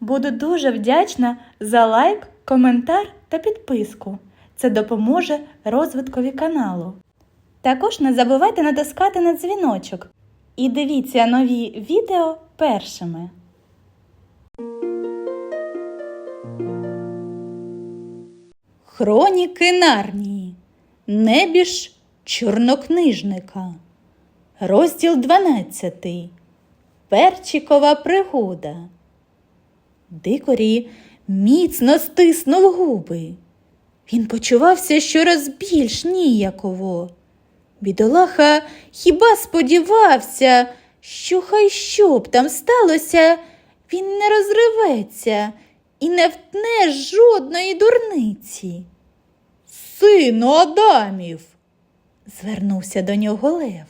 Буду дуже вдячна за лайк, коментар та підписку. Це допоможе розвиткові каналу. Також не забувайте натискати на дзвіночок і дивіться нові відео першими. Хроніки Нарнії. Небіж чорнокнижника. Розділ 12. Перчикова пригода. Дикорі міцно стиснув губи. Він почувався щораз більш ніяково. Бідолаха хіба сподівався, що хай що б там сталося, він не розриветься і не втне жодної дурниці. Сину Адамів, звернувся до нього Лев.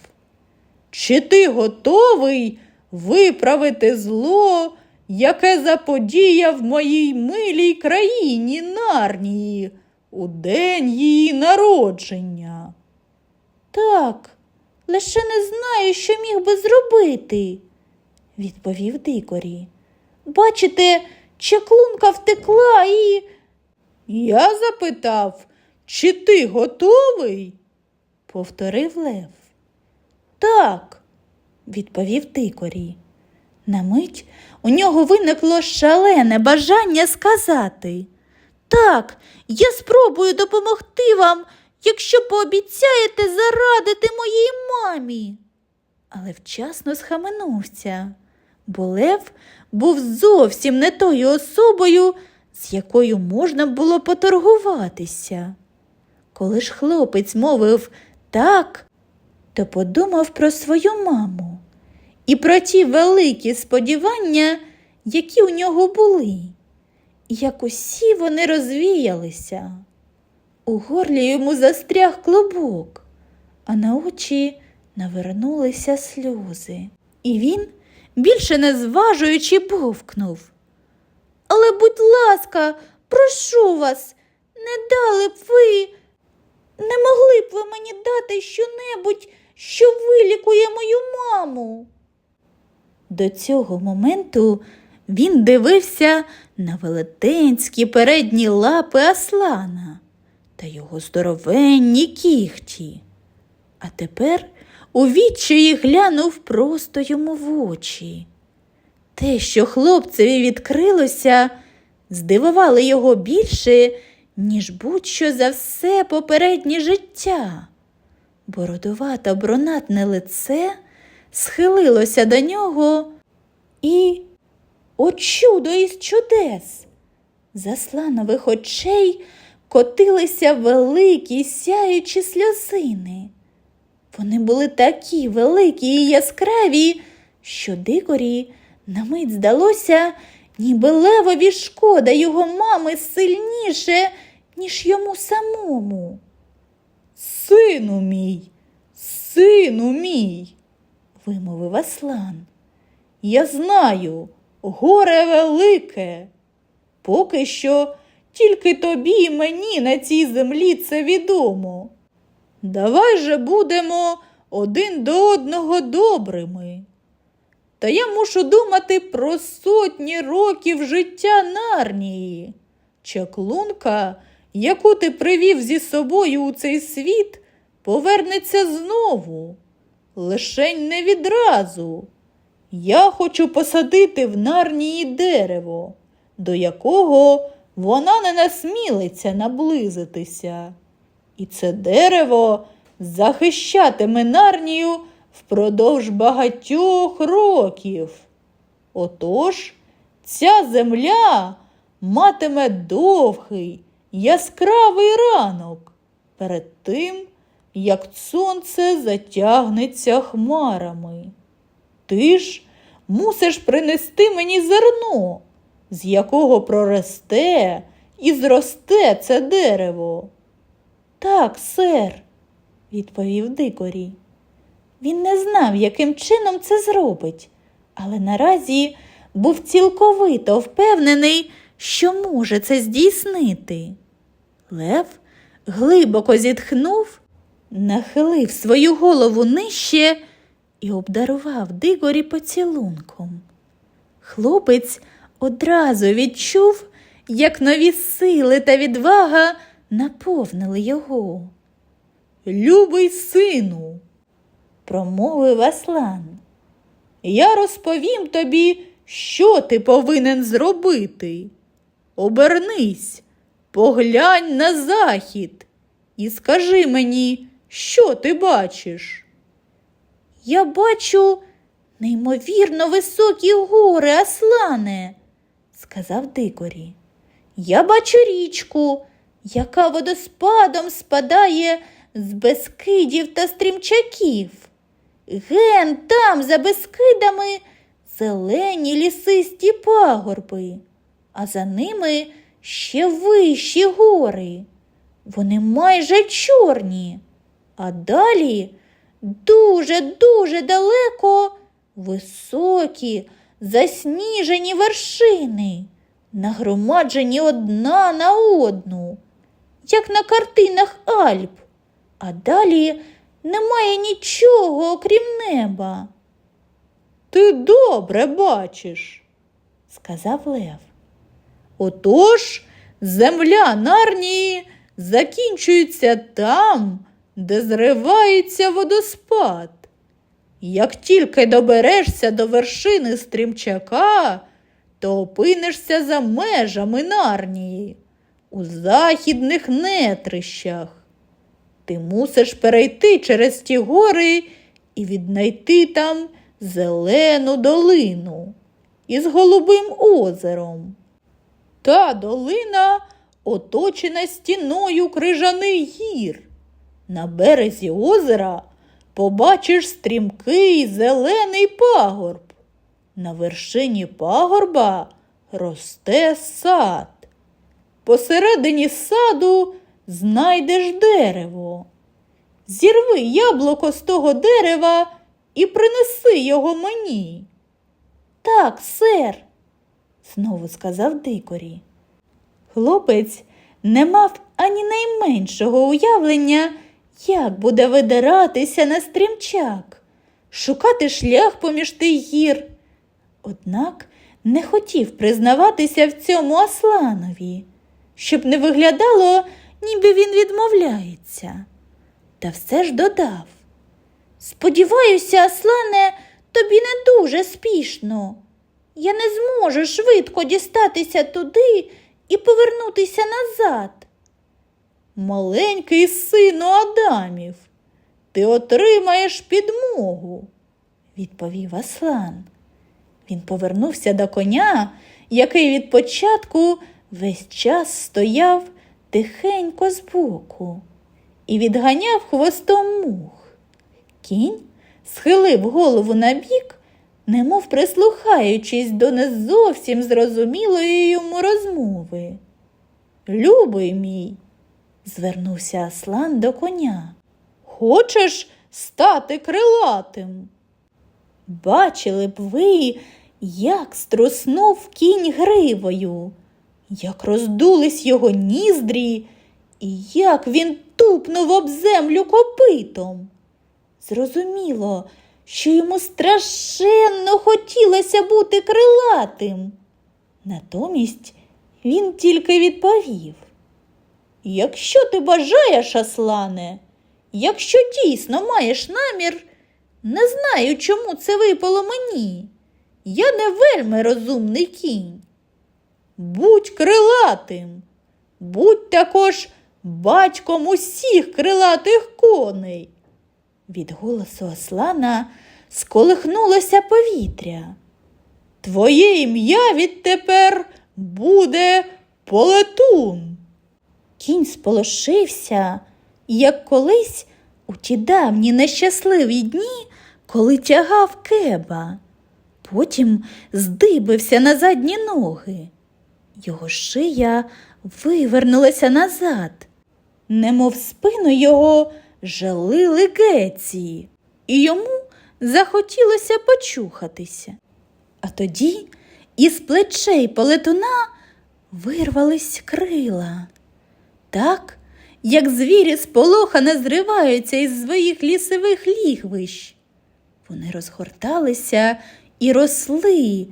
Чи ти готовий виправити зло, яке заподіяв моїй милій країні Нарнії у день її народження? Так, лише не знаю, що міг би зробити, відповів Дикорі. Бачите, чаклунка втекла і. Я запитав, чи ти готовий? повторив Лев. Так, відповів Дикорі. На мить у нього виникло шалене бажання сказати. Так, я спробую допомогти вам, якщо пообіцяєте зарадити моїй мамі. Але вчасно схаменувся, бо Лев був зовсім не тою особою, з якою можна було поторгуватися. Коли ж хлопець мовив так, то подумав про свою маму і про ті великі сподівання, які у нього були, як усі вони розвіялися. У горлі йому застряг клубок, а на очі навернулися сльози. І він, більше не зважуючи, бовкнув. Але, будь ласка, прошу вас, не дали б ви, не могли б ви мені дати щонебудь, що вилікує мою маму. До цього моменту він дивився на велетенські передні лапи Аслана та його здоровенні кігті. А тепер у відчаї глянув просто йому в очі. Те, що хлопцеві відкрилося, здивувало його більше, ніж будь-що за все попереднє життя. Бородувато бронатне лице схилилося до нього і, о чудо із чудес, з Асланових очей котилися великі сяючі сльозини. Вони були такі великі і яскраві, що дикорі на мить здалося, ніби левові шкода його мами сильніше, ніж йому самому. Сину мій, сину мій, вимовив Аслан. Я знаю, горе велике. Поки що тільки тобі і мені на цій землі це відомо. Давай же будемо один до одного добрими. Та я мушу думати про сотні років життя Нарнії. Чаклунка, яку ти привів зі собою у цей світ, повернеться знову, лишень не відразу. Я хочу посадити в Нарнії дерево, до якого вона не насмілиться наблизитися. І це дерево захищатиме Нарнію впродовж багатьох років. Отож, ця земля матиме довгий, яскравий ранок перед тим, як сонце затягнеться хмарами. Ти ж мусиш принести мені зерно, з якого проросте і зросте це дерево. Так, сер, відповів дикорій. Він не знав, яким чином це зробить, але наразі був цілковито впевнений, що може це здійснити. Лев глибоко зітхнув, нахилив свою голову нижче і обдарував Дигорі поцілунком. Хлопець одразу відчув, як нові сили та відвага наповнили його. Любий сину, Промовив Аслан. я розповім тобі, що ти повинен зробити. Обернись, поглянь на захід і скажи мені, що ти бачиш. Я бачу неймовірно високі гори, Аслане, сказав Дикорі. Я бачу річку, яка водоспадом спадає з безкидів та стрімчаків. Ген там, за безкидами, зелені лісисті пагорби, а за ними ще вищі гори. Вони майже чорні, а далі дуже-дуже далеко високі, засніжені вершини, нагромаджені одна на одну, як на картинах Альп, а далі немає нічого, окрім неба, Ти добре бачиш. сказав Лев. Отож, земля Нарнії закінчується там, де зривається водоспад. Як тільки доберешся до вершини стрімчака, то опинишся за межами Нарнії, у західних нетрищах. Ти мусиш перейти через ті гори і віднайти там зелену долину із голубим озером. Та долина оточена стіною крижаних гір. На березі озера побачиш стрімкий зелений пагорб. На вершині пагорба росте сад. Посередині саду знайдеш дерево. Зірви яблуко з того дерева і принеси його мені. Так, сер, знову сказав Дикорі. Хлопець не мав ані найменшого уявлення, як буде видиратися на стрімчак, шукати шлях поміж тих гір. Однак не хотів признаватися в цьому Асланові, щоб не виглядало, ніби він відмовляється. Та все ж додав. Сподіваюся, Аслане, тобі не дуже спішно. Я не зможу швидко дістатися туди і повернутися назад. Маленький сину Адамів, ти отримаєш підмогу. відповів Аслан. Він повернувся до коня, який від початку весь час стояв тихенько збоку і відганяв хвостом мух. Кінь схилив голову на бік, немов прислухаючись до не зовсім зрозумілої йому розмови. Любий мій, Звернувся Аслан до коня. хочеш стати крилатим? Бачили б ви, як струснув кінь гривою, як роздулись його ніздрі, і як він тупнув об землю копитом. Зрозуміло, що йому страшенно хотілося бути крилатим. Натомість він тільки відповів. Якщо ти бажаєш, Аслане, якщо дійсно маєш намір, не знаю, чому це випало мені. Я не вельми розумний кінь. Будь крилатим, будь також батьком усіх крилатих коней. Від голосу Аслана сколихнулося повітря. Твоє ім'я відтепер буде полетун. Кінь сполошився, як колись у ті давні нещасливі дні, коли тягав кеба. Потім здибився на задні ноги. Його шия вивернулася назад, немов спину його жалили геці, і йому захотілося почухатися. А тоді із плечей полетуна вирвались крила. Так, як звірі сполохано зриваються із своїх лісових лігвищ. Вони розгорталися і росли,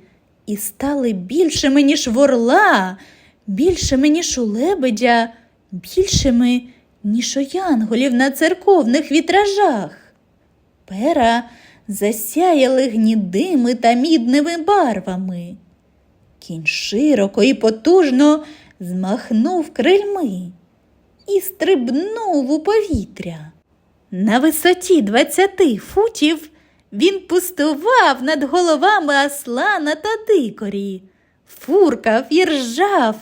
і стали більшими, ніж в орла, більшими, ніж у лебедя, більшими, ніж у янголів на церковних вітражах. Пера засяяли гнідими та мідними барвами. Кінь широко і потужно змахнув крильми і стрибнув у повітря. На висоті двадцяти футів він пустував над головами Аслана та дикорі, фуркав і ржав,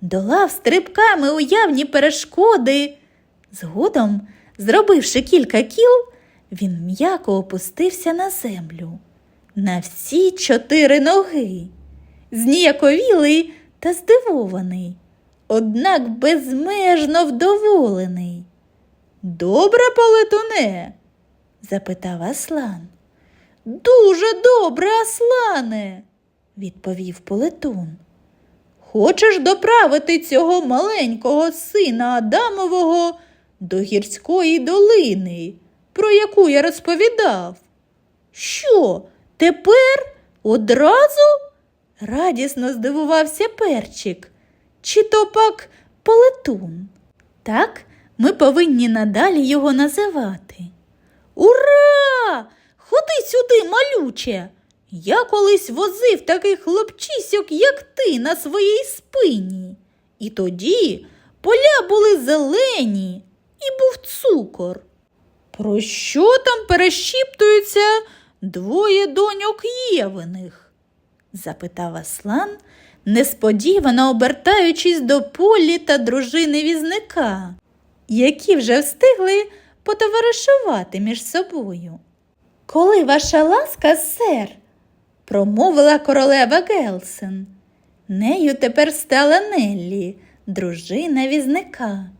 долав стрибками уявні перешкоди. Згодом, зробивши кілька кіл, він м'яко опустився на землю на всі чотири ноги, зніяковілий та здивований, однак безмежно вдоволений. Добре, полетуне? запитав Аслан. Дуже добре, Аслане, відповів полетун. Хочеш доправити цього маленького сина Адамового до гірської долини, про яку я розповідав? Що, тепер одразу? Радісно здивувався перчик. Чи то пак полетун? Так, ми повинні надалі його називати. Ура! Ходи сюди, малюче. Я колись возив таких хлопчисьок, як ти, на своїй спині. І тоді поля були зелені і був цукор. Про що там перешіптуються двоє доньок Євиних? запитав Аслан, несподівано обертаючись до полі та дружини візника, які вже встигли потоваришувати між собою. Коли ваша ласка, сер, промовила королева Гелсен. Нею тепер стала Неллі, дружина візника.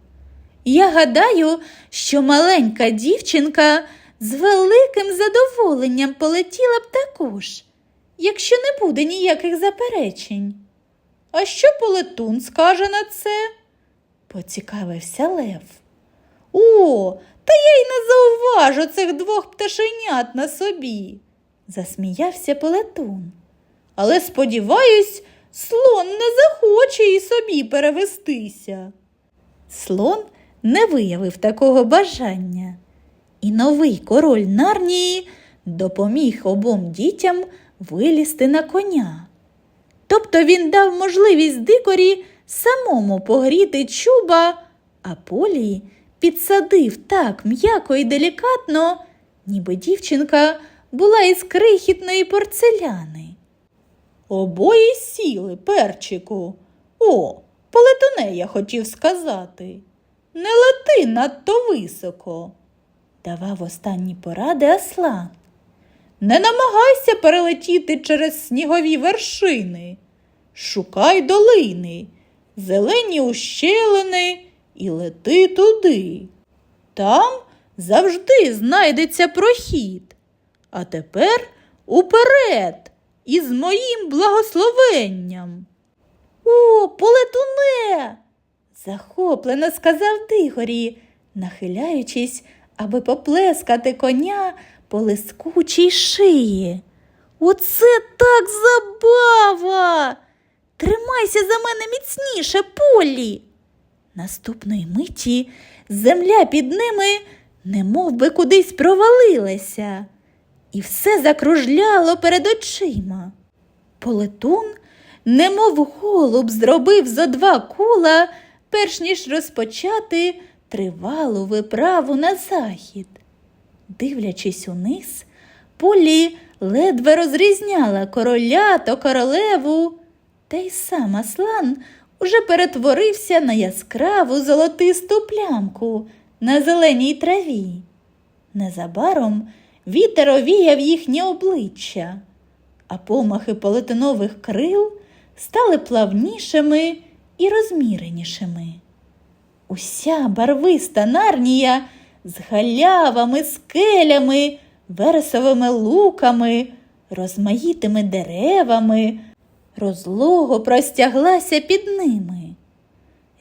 Я гадаю, що маленька дівчинка з великим задоволенням полетіла б також, якщо не буде ніяких заперечень. А що полетун скаже на це? поцікавився Лев. О, та я й не зауважу цих двох пташенят на собі, засміявся полетун. але сподіваюсь, слон не захоче і собі перевестися. Слон не виявив такого бажання, і новий король Нарнії допоміг обом дітям вилізти на коня. Тобто він дав можливість дикорі самому погріти чуба, а полі підсадив так м'яко і делікатно, ніби дівчинка була із крихітної порцеляни. Обоє сіли, перчику. О, полетуне я хотів сказати. Не лети надто високо. Давав останні поради Аслан. Не намагайся перелетіти через снігові вершини. Шукай долини, зелені ущелини і лети туди. Там завжди знайдеться прохід. А тепер уперед із моїм благословенням. О, полетуне. захоплено сказав Дигорі, нахиляючись, аби поплескати коня по лискучій шиї. Оце так забава. Тримайся за мене міцніше, Полі. Наступної миті земля під ними немов би кудись провалилася, і все закружляло перед очима. Полетун, немов голуб, зробив за два кола, перш ніж розпочати тривалу виправу на захід. Дивлячись униз, Полі ледве розрізняла короля та королеву, та й сам Аслан уже перетворився на яскраву золотисту плямку на зеленій траві. Незабаром вітер овіяв їхнє обличчя, а помахи полетинових крил стали плавнішими і розміренішими. Уся барвиста нарнія з галявами, скелями, вересовими луками, розмаїтими деревами, розлого простяглася під ними.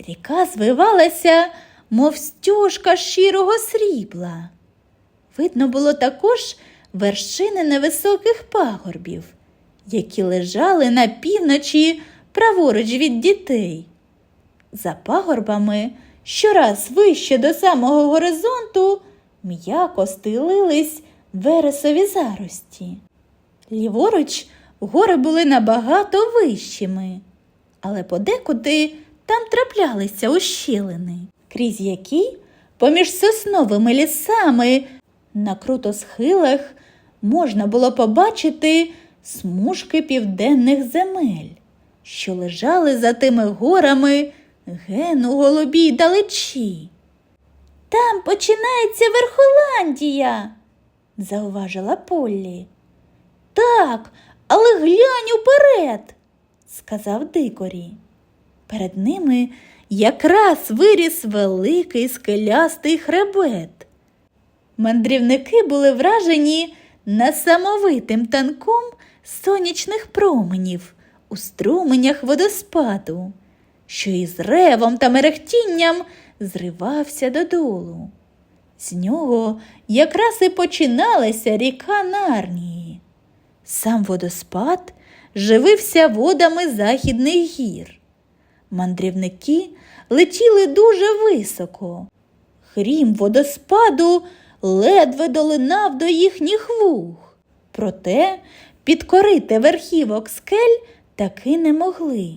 Ріка звивалася, мов стюжка щирого срібла. Видно було також вершини невисоких пагорбів, які лежали на півночі праворуч від дітей. За пагорбами, щораз вище до самого горизонту, м'яко стелились вересові зарості. Ліворуч гори були набагато вищими, але подекуди там траплялися ущелини, крізь які поміж сосновими лісами на крутосхилах можна було побачити смужки південних земель, що лежали за тими горами ген у голубій далечі. Там починається Верхоландія, зауважила Поллі. Так, але глянь уперед, сказав Дикорі. Перед ними якраз виріс великий скелястий хребет. Мандрівники були вражені несамовитим танком сонячних променів у струменях водоспаду, що із ревом та мерехтінням зривався додолу. З нього якраз і починалася ріка Нарнії. Сам водоспад живився водами західних гір. Мандрівники летіли дуже високо. Хрім водоспаду ледве долинав до їхніх вух. Проте підкорити верхівок скель таки не могли.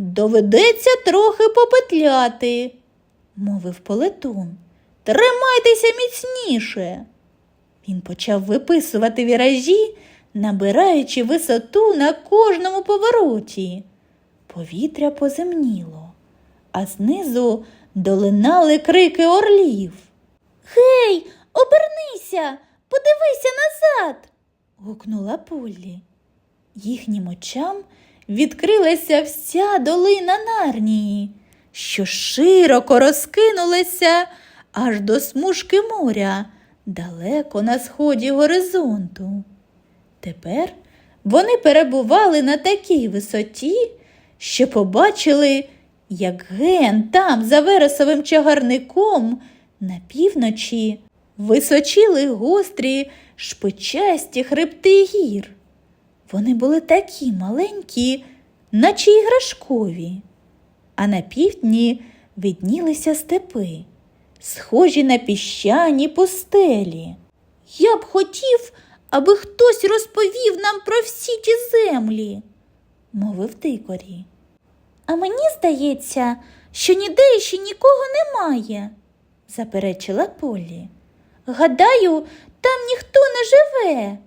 Доведеться трохи попетляти, мовив полетун. Тримайтеся міцніше. Він почав виписувати віражі, набираючи висоту на кожному повороті. Повітря поземніло, а знизу долинали крики орлів. Гей, обернися, подивися назад. гукнула Поллі. Їхнім очам відкрилася вся долина Нарнії, що широко розкинулася аж до смужки моря, далеко на сході горизонту. Тепер вони перебували на такій висоті, що побачили, як ген там, за вересовим чагарником, на півночі височили гострі шпичасті хребти гір. Вони були такі маленькі, наче іграшкові, а на півдні виднілися степи, схожі на піщані пустелі. Я б хотів, аби хтось розповів нам про всі ті землі, мовив Дикорі. А мені здається, що ніде ще нікого немає, заперечила Полі. Гадаю, там ніхто не живе,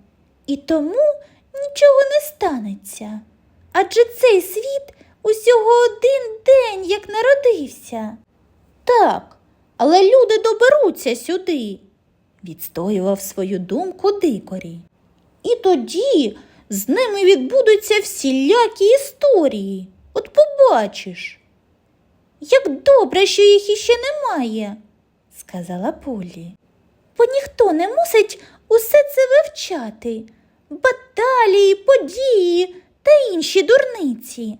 і тому нічого не станеться. Адже цей світ усього один день як народився. Так, але люди доберуться сюди, відстоював свою думку дикорі. І тоді з ними відбудуться всілякі історії. От побачиш. Як добре, що їх іще немає, сказала Полі. Бо ніхто не мусить усе це вивчати баталії, події та інші дурниці.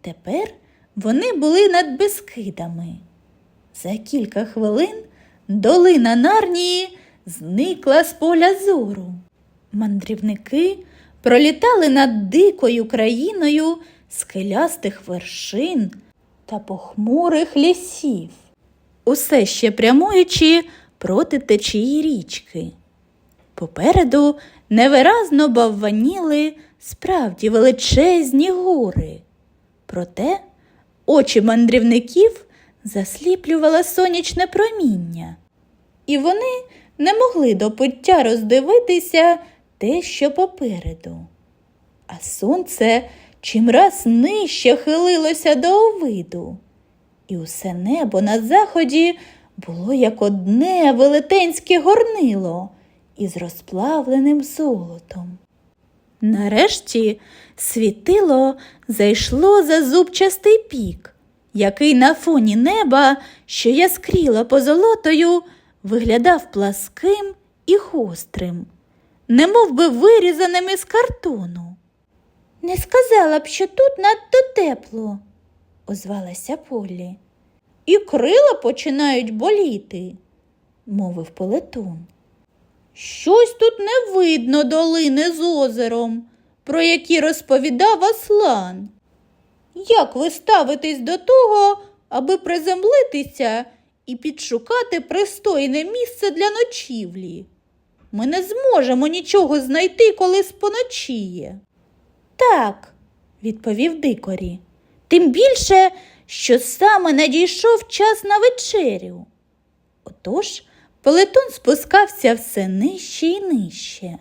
Тепер вони були над Бескидами. За кілька хвилин долина Нарнії зникла з поля зору. Мандрівники пролітали над дикою країною скелястих вершин та похмурих лісів, усе ще прямуючи проти течії річки. Попереду невиразно бавваніли справді величезні гори. Проте очі мандрівників засліплювало сонячне проміння, і вони не могли до пуття роздивитися те, що попереду. А сонце чимраз нижче хилилося до овиду, і усе небо на заході було як одне велетенське горнило із розплавленим золотом. Нарешті світило зайшло за зубчастий пік, який на фоні неба, що яскріло позолотою, виглядав пласким і гострим, немов би вирізаним із картону. Не сказала б, що тут надто тепло, озвалася Полі. І крила починають боліти, мовив полетун. Щось тут не видно долини з озером, про які розповідав Аслан. Як ви ставитесь до того, аби приземлитися і підшукати пристойне місце для ночівлі? Ми не зможемо нічого знайти, коли споночіє. Так, відповів дикорі. Тим більше, що саме надійшов час на вечерю. Отож, пелетон спускався все нижче і нижче.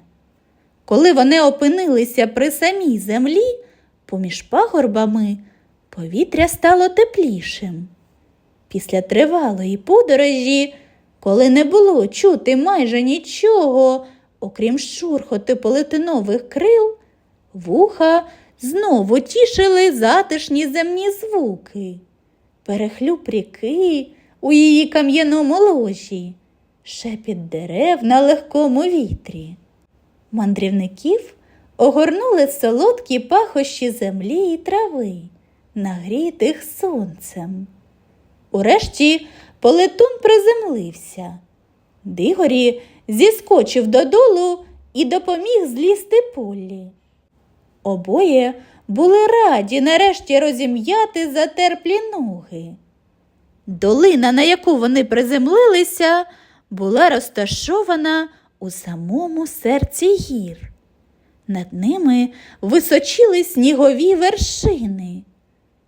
Коли вони опинилися при самій землі, поміж пагорбами повітря стало теплішим. Після тривалої подорожі, коли не було чути майже нічого, окрім шурхоту полетинових крил, вуха знову тішили затишні земні звуки, перехлюп ріки у її кам'яному ложі, шепіт дерев на легкому вітрі. Мандрівників огорнули солодкі пахощі землі і трави, нагрітих сонцем. Урешті полетун приземлився. Дигорі зіскочив додолу і допоміг злізти Поллі. Обоє були раді нарешті розім'яти затерплі ноги. Долина, на яку вони приземлилися, була розташована у самому серці гір. Над ними височили снігові вершини,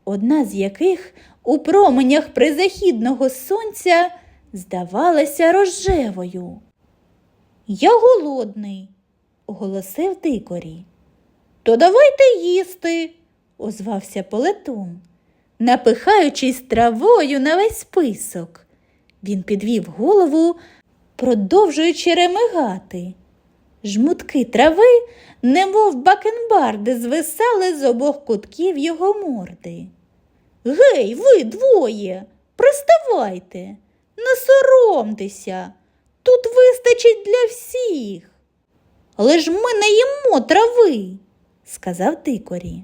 одна з яких у променях призахідного сонця здавалася рожевою. Я голодний, оголосив дикорі. То давайте їсти, озвався Полетун, напихаючись травою на весь список. Він підвів голову, продовжуючи ремигати. Жмутки трави, немов бакенбарди, звисали з обох кутків його морди. Гей, ви двоє, приставайте, не соромтеся, тут вистачить для всіх. Але ж ми не їмо трави, сказав дикорі.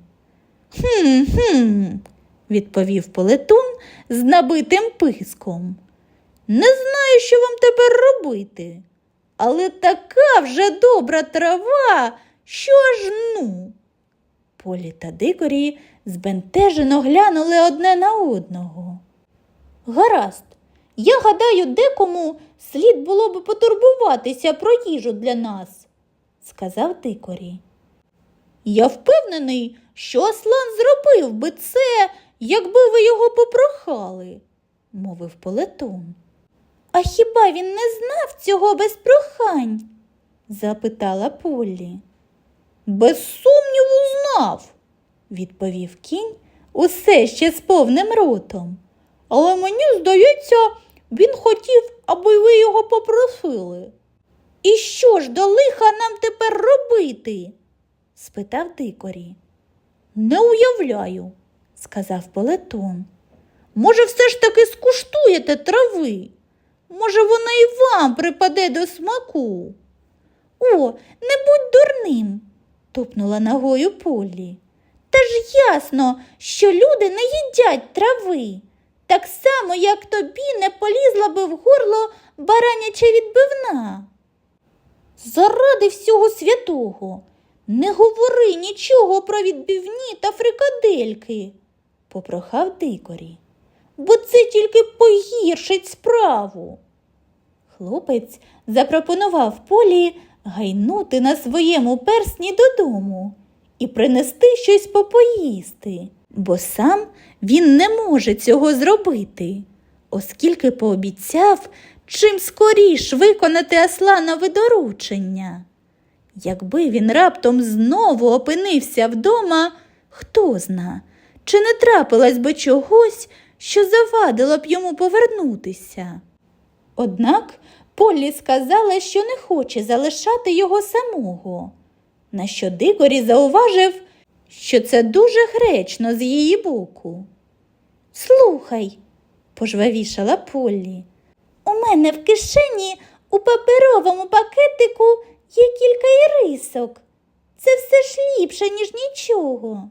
Хм, хм, відповів полетун з набитим писком. Не знаю, що вам тепер робити, але така вже добра трава, що аж ну. Полі та дикорі збентежено глянули одне на одного. Гаразд, я гадаю, декому слід було би потурбуватися про їжу для нас, сказав дикорі. Я впевнений, що Аслан зробив би це, якби ви його попрохали, мовив полетун. А хіба він не знав цього без прохань? запитала Поллі. Без сумніву знав, відповів кінь усе ще з повним ротом. Але мені здається, він хотів, аби ви його попросили. І що ж до лиха нам тепер робити? спитав дикорі. Не уявляю, сказав полетон. Може, все ж таки скуштуєте трави? Може, вона і вам припаде до смаку? О, не будь дурним, тупнула ногою Поллі. Та ж ясно, що люди не їдять трави, так само, як тобі не полізла би в горло бараняча відбивна. Заради всього святого, не говори нічого про відбивні та фрикадельки, попрохав дикорі, бо це тільки погіршить справу. Хлопець запропонував полі гайнути на своєму персні додому і принести щось попоїсти, бо сам він не може цього зробити, оскільки пообіцяв чим скоріш виконати Асланове доручення. Якби він раптом знову опинився вдома, хто зна, чи не трапилось би чогось, що завадило б йому повернутися. Однак Поллі сказала, що не хоче залишати його самого, на що Дикорі зауважив, що це дуже гречно з її боку. Слухай, пожвавішала Поллі, у мене в кишені у паперовому пакетику є кілька ірисок. Це все ж ліпше, ніж нічого.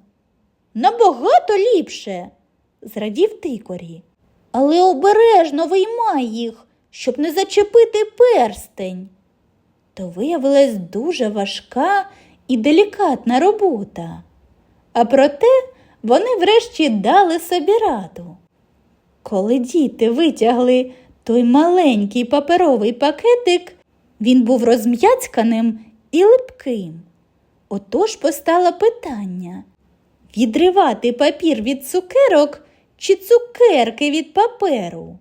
Набагато ліпше, зрадів Дикорі. Але обережно виймай їх, щоб не зачепити перстень. То виявилась дуже важка і делікатна робота. А проте вони врешті дали собі раду. Коли діти витягли той маленький паперовий пакетик, він був розм'яцьканим і липким. Отож постало питання відривати папір від цукерок чи цукерки від паперу.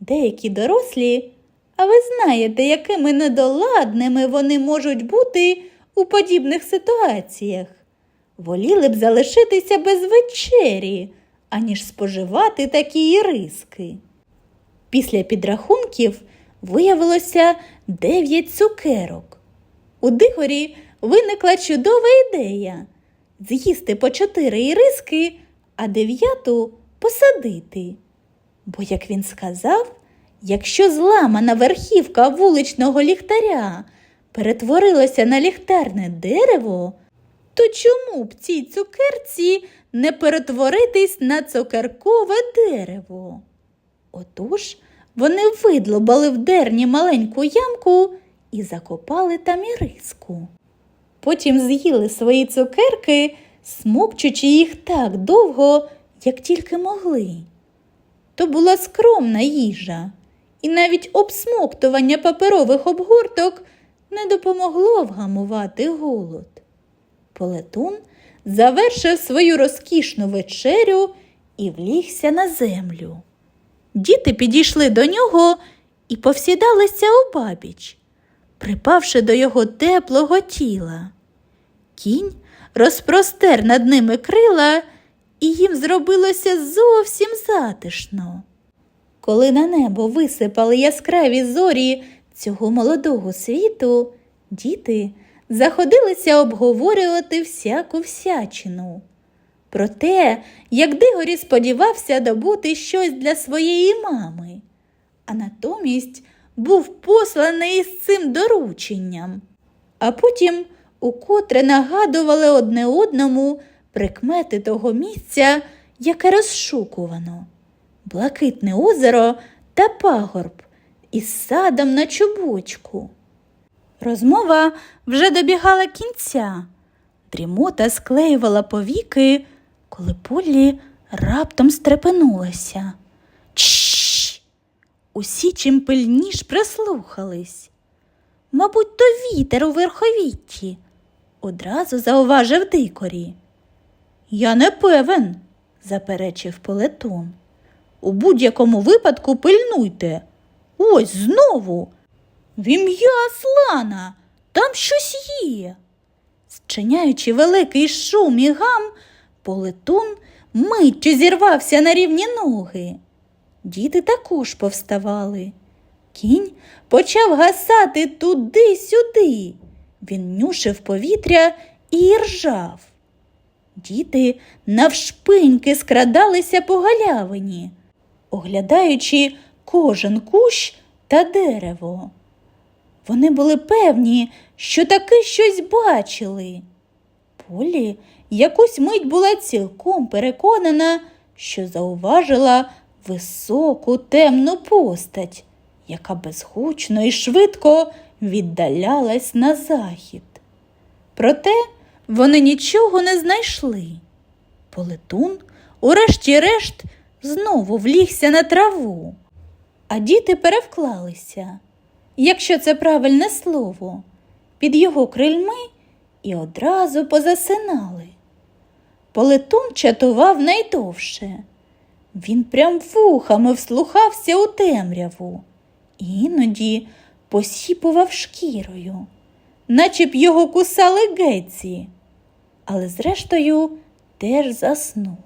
Деякі дорослі, а ви знаєте, якими недоладними вони можуть бути у подібних ситуаціях, воліли б залишитися без вечері, аніж споживати такі іриски. Після підрахунків виявилося дев'ять цукерок. У дигорі виникла чудова ідея з'їсти по чотири іриски, а дев'яту посадити. Бо, як він сказав, якщо зламана верхівка вуличного ліхтаря перетворилася на ліхтарне дерево, то чому б цій цукерці не перетворитись на цукеркове дерево? Отож вони видлобали в дерні маленьку ямку і закопали там іриску. Потім з'їли свої цукерки, смокчучи їх так довго, як тільки могли. То була скромна їжа, і навіть обсмоктування паперових обгорток не допомогло вгамувати голод. Полетун завершив свою розкішну вечерю і влігся на землю. Діти підійшли до нього і повсідалися обабіч, припавши до його теплого тіла. Кінь розпростер над ними крила, і їм зробилося зовсім затишно. Коли на небо висипали яскраві зорі цього молодого світу, діти заходилися обговорювати всяку всячину. Про те, як Дигорі сподівався добути щось для своєї мами, а натомість був посланий із цим дорученням, а потім укотре нагадували одне одному прикмети того місця, яке розшукувано блакитне озеро та пагорб із садом на чубочку. Розмова вже добігала кінця. Дрімота склеювала повіки, коли Поллі раптом стрепенулася. Чш! Усі чим пильніш прислухались. Мабуть, то вітер у верховітті, одразу зауважив дикорі. Я не певен, заперечив полетун. У будь-якому випадку пильнуйте. Ось знову. В ім'я Аслана, там щось є. Зчиняючи великий шум і гам, полетун миттю зірвався на рівні ноги. Діти також повставали. Кінь почав гасати туди-сюди. Він нюшив повітря і ржав. Діти навшпиньки скрадалися по галявині, оглядаючи кожен кущ та дерево. Вони були певні, що таки щось бачили. Полі якусь мить була цілком переконана, що зауважила високу темну постать, яка безгучно і швидко віддалялась на захід. Проте вони нічого не знайшли. Полетун, урешті-решт, знову влігся на траву, а діти перевклалися, якщо це правильне слово, під його крильми і одразу позасинали. Полетун чатував найдовше. Він прям вухами вслухався у темряву, іноді посіпував шкірою, наче б його кусали геці, але зрештою теж заснув.